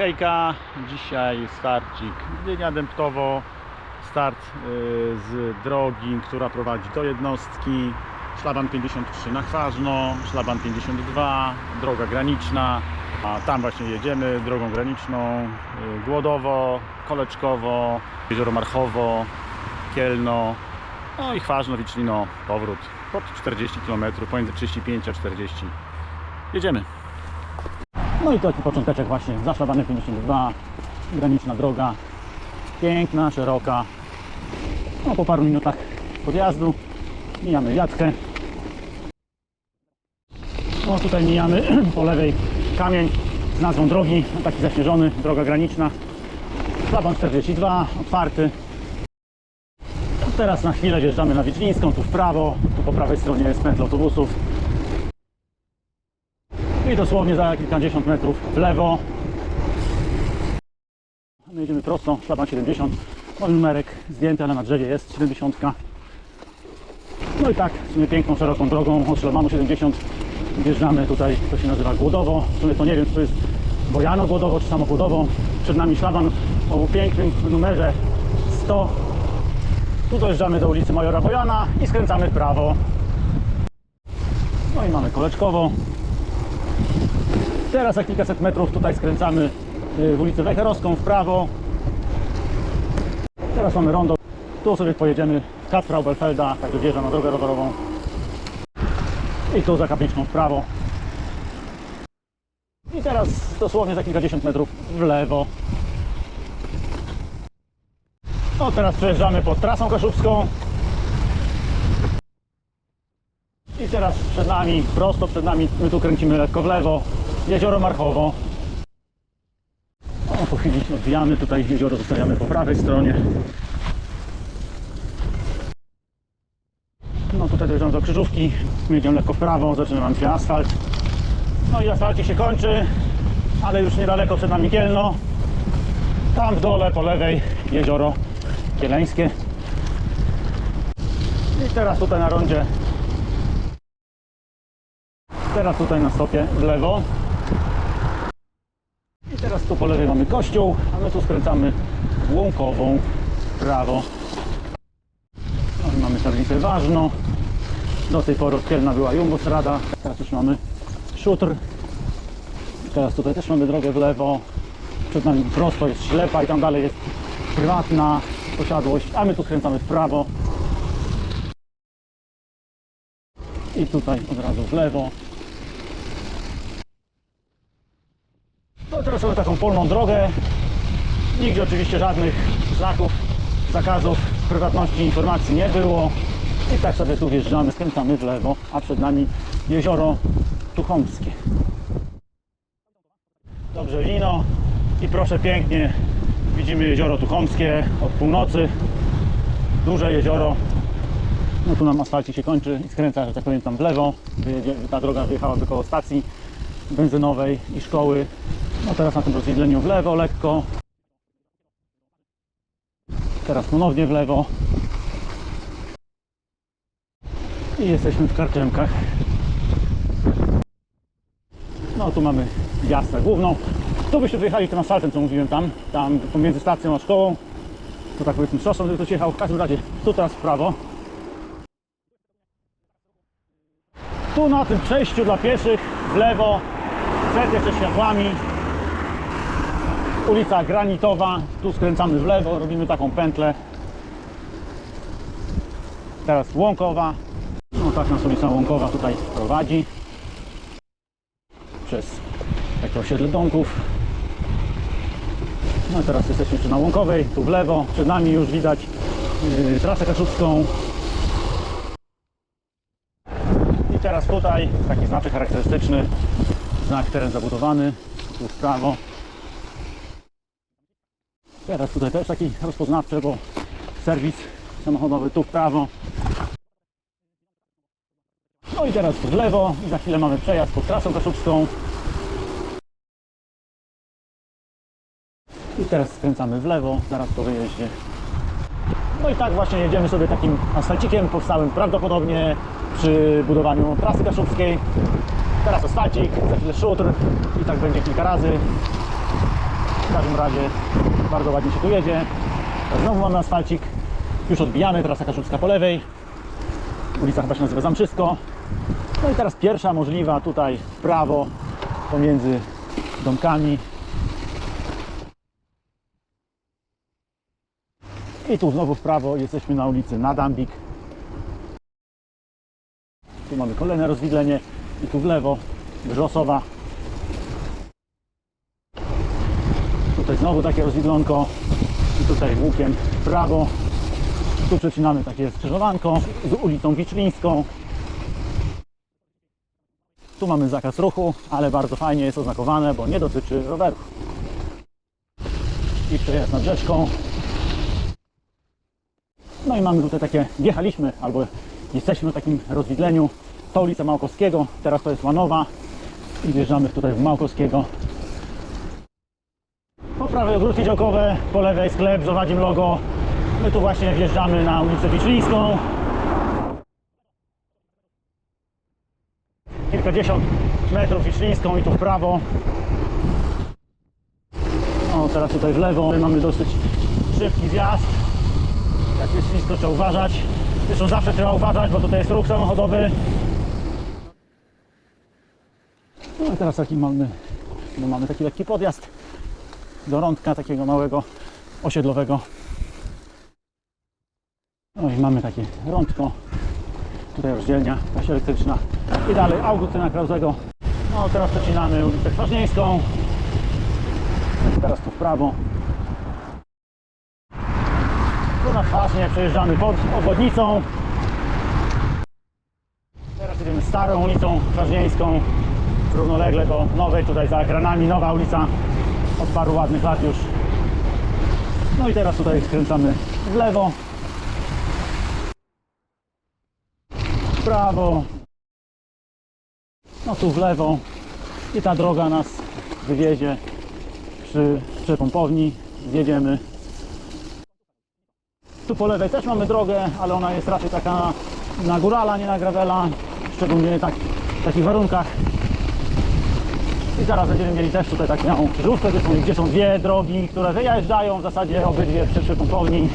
Hejka, dzisiaj starcik Gdynia Dębtowo, start y, z drogi, która prowadzi do jednostki, szlaban 53 na Chważno, szlaban 52, droga graniczna, a tam właśnie jedziemy drogą graniczną, y, Głodowo, Koleczkowo, Jezioro Marchowo, Kielno, no i Chważno, Wicznino, powrót, pod 40 km, pomiędzy 35 a 40. Jedziemy. No i taki począteczek właśnie, zaszlabany 52, graniczna droga, piękna, szeroka. No po paru minutach podjazdu mijamy wiatkę. No tutaj mijamy po lewej kamień z nazwą drogi, taki zaśnieżony, droga graniczna. Szlaban 42, otwarty. Teraz na chwilę wjeżdżamy na Wieczyńską, tu w prawo, tu po prawej stronie jest pętla autobusów. I dosłownie za kilkadziesiąt metrów w lewo. My jedziemy prosto, szlaban 70. Mój numerek zdjęty, ale na drzewie jest 70. No i tak, w sumie piękną, szeroką drogą od szlabanu 70 wjeżdżamy tutaj, to się nazywa Głodowo. W sumie to nie wiem, czy to jest Bojano Głodowo, czy samo Głodowo. Przed nami szlaban o pięknym numerze 100. Tu dojeżdżamy do ulicy Majora Bojana i skręcamy w prawo. No i mamy koleczkowo. Teraz za kilkaset metrów tutaj skręcamy y, w ulicę Wecherowską w prawo. Teraz mamy rondo. Tu sobie pojedziemy w Kacprau Belfelda, także wjeżdżam na drogę rowerową. I tu za kapliczką w prawo. I teraz dosłownie za kilkadziesiąt metrów w lewo. No teraz przejeżdżamy pod trasą kaszubską. I teraz przed nami, prosto przed nami, my tu kręcimy lekko w lewo, jezioro Marchowo. O, po chwili odbijamy, tutaj jezioro zostawiamy po prawej stronie. No tutaj dojeżdżam do krzyżówki, my jedziemy lekko w prawo, zaczyna nam się asfalt. No i asfalcie się kończy, ale już niedaleko przed nami Kielno. Tam w dole po lewej jezioro Kieleńskie. I teraz tutaj na rondzie Teraz tutaj na stopie w lewo. I teraz tu po lewej mamy kościół, a my tu skręcamy łąkową w prawo. No mamy tablicę ważną. Do tej pory od Kielna była Jumbosrada, teraz już mamy szutr. Teraz tutaj też mamy drogę w lewo. Przed nami prosto jest ślepa i tam dalej jest prywatna posiadłość, a my tu skręcamy w prawo. I tutaj od razu w lewo. No teraz mamy taką polną drogę. Nigdzie oczywiście żadnych znaków, zakazów prywatności informacji nie było. I tak sobie tu wjeżdżamy, skręcamy w lewo, a przed nami jezioro Tuchomskie. Dobrze wino i proszę pięknie widzimy jezioro Tuchomskie od północy. Duże jezioro. No tu nam asfalcie się kończy i skręca, że tak powiem, tam w lewo. Ta droga wyjechałaby koło stacji benzynowej i szkoły. No teraz na tym rozwidleniu w lewo lekko. Teraz ponownie w lewo. I jesteśmy w Karczemkach. No tu mamy jasnę główną. Tu byście wyjechali tym asfaltem, co mówiłem tam, tam pomiędzy stacją a szkołą. To tak powiedzmy szosą, gdyby ktoś jechał. W każdym razie tu teraz w prawo. Tu na tym przejściu dla pieszych w lewo, przed jeszcze światłami. Ulica Granitowa, tu skręcamy w lewo, robimy taką pętlę. Teraz Łąkowa. No tak nas ulica Łąkowa tutaj prowadzi. Przez takie osiedle domków. No i teraz jesteśmy jeszcze na Łąkowej, tu w lewo. Przed nami już widać yy, trasę kaszubską. I teraz tutaj taki znaczek charakterystyczny, znak teren zabudowany, tu w prawo. Teraz tutaj też taki rozpoznawczy, bo serwis samochodowy tu w prawo. No i teraz w lewo i za chwilę mamy przejazd pod trasą kaszubską. I teraz skręcamy w lewo, zaraz po wyjeździe. No i tak właśnie jedziemy sobie takim asfalcikiem powstałym prawdopodobnie przy budowaniu trasy kaszubskiej. Teraz asfalcik, za chwilę szutr i tak będzie kilka razy. Każdym razie bardzo ładnie się tu jedzie. Znowu mamy asfalcik, już odbijany, trasa Kaszubska po lewej. Ulica chyba się nazywa Zamczysko. No i teraz pierwsza możliwa tutaj w prawo pomiędzy domkami. I tu znowu w prawo jesteśmy na ulicy Nadambik. Tu mamy kolejne rozwidlenie i tu w lewo Brzosowa. Tutaj znowu takie rozwidlonko i tutaj łukiem w prawo. Tu przecinamy takie skrzyżowanko z ulicą Wiczlińską. Tu mamy zakaz ruchu, ale bardzo fajnie jest oznakowane, bo nie dotyczy rowerów. I przejazd nad rzeczką. No i mamy tutaj takie, wjechaliśmy albo jesteśmy w takim rozwidleniu. To ulica Małkowskiego, teraz to jest Łanowa i wjeżdżamy tutaj w Małkowskiego. Prawej ogródki działkowe, po lewej sklep z owadzim logo. My tu właśnie wjeżdżamy na ulicę Wiczlińską. Kilkadziesiąt metrów Wiczlińską i tu w prawo. O, teraz tutaj w lewo. Mamy dosyć szybki zjazd. Jak jest trzeba uważać. Zresztą zawsze trzeba uważać, bo tutaj jest ruch samochodowy. No i teraz taki mamy, no mamy taki lekki podjazd do rądka takiego małego osiedlowego. No i mamy takie rądko. Tutaj rozdzielnia, jakaś elektryczna. I dalej Augustyna Krauzego. No teraz przecinamy ulicę Kwaśnieńską. Teraz tu w prawo. Tu na Kwaśnie przejeżdżamy pod obwodnicą. Teraz jedziemy starą ulicą Kwaśnieńską. Równolegle do nowej, tutaj za ekranami, nowa ulica od paru ładnych lat już. No i teraz tutaj skręcamy w lewo. W prawo. No tu w lewo. I ta droga nas wywiezie przy przepompowni. Zjedziemy. Tu po lewej też mamy drogę, ale ona jest raczej taka na górala, nie na gravela. Szczególnie tak, w takich warunkach. I zaraz będziemy mieli też tutaj taką krzyżówkę, gdzie są, gdzie są dwie drogi, które wyjeżdżają w zasadzie obydwie przy przepompowni.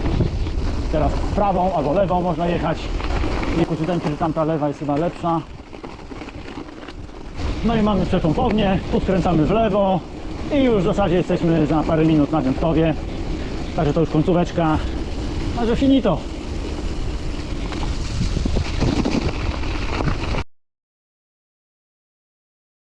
Teraz prawą albo lewą można jechać. Wydaje mi się, że tamta lewa jest chyba lepsza. No i mamy przepompownię, tu skręcamy w lewo i już w zasadzie jesteśmy za parę minut na Dębkowie. Także to już końcóweczka. Także finito.